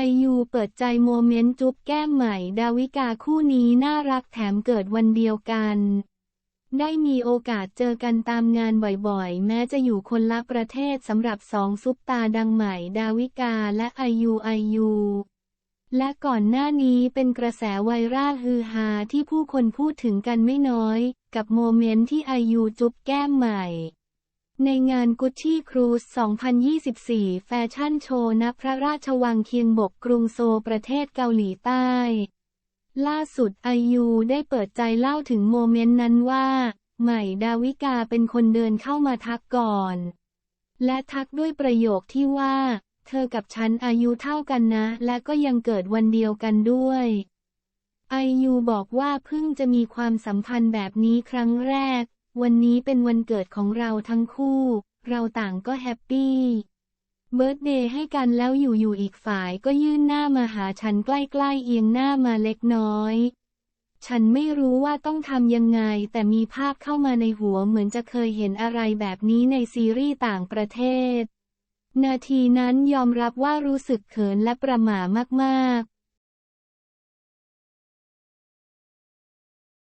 ไอยูเปิดใจโมเมนต์จุ๊บแก้มใหม่ ดาวิกาคู่นี้น่ารักแถมเกิดวันเดียวกัน ได้มีโอกาสเจอกันตามงานบ่อยๆ แม้จะอยู่คนละประเทศสำหรับสองซุปตาดังใหม่ ดาวิกาและไอยูไอยูและก่อนหน้านี้เป็นกระแสไวรัลฮือฮาที่ผู้คนพูดถึงกันไม่น้อย กับโมเมนต์ที่ไอยูจุ๊บแก้มใหม่ ในงานกุชชี่ครูซ2024 แฟชั่นโชว์ณพระราชวังเคียงบกกรุงโซลประเทศเกาหลีใต้ ล่าสุดไอยูได้เปิดใจเล่าถึงโมเมนต์นั้นว่า ใหม่ดาวิกาเป็นคนเดินเข้ามาทักก่อน และทักด้วยประโยคที่ว่า เธอกับฉันอายุเท่ากันนะ และก็ยังเกิดวันเดียวกันด้วยไอยูบอกว่าเพิ่งจะมีความสัมพันธ์แบบนี้ครั้งแรก วันนี้เป็นวันเกิดของเราทั้งคู่ เราต่างก็แฮปปี้ เบิร์ดเดย์ให้กันแล้วอยู่ๆอีกฝ่ายก็ยื่นหน้ามาหาฉันใกล้ๆเอียงหน้ามาเล็กน้อย ฉันไม่รู้ว่าต้องทำยังไง แต่มีภาพเข้ามาในหัวเหมือนจะเคยเห็นอะไรแบบนี้ในซีรีส์ต่างประเทศ นาทีนั้นยอมรับว่ารู้สึกเขินและประหม่ามากๆ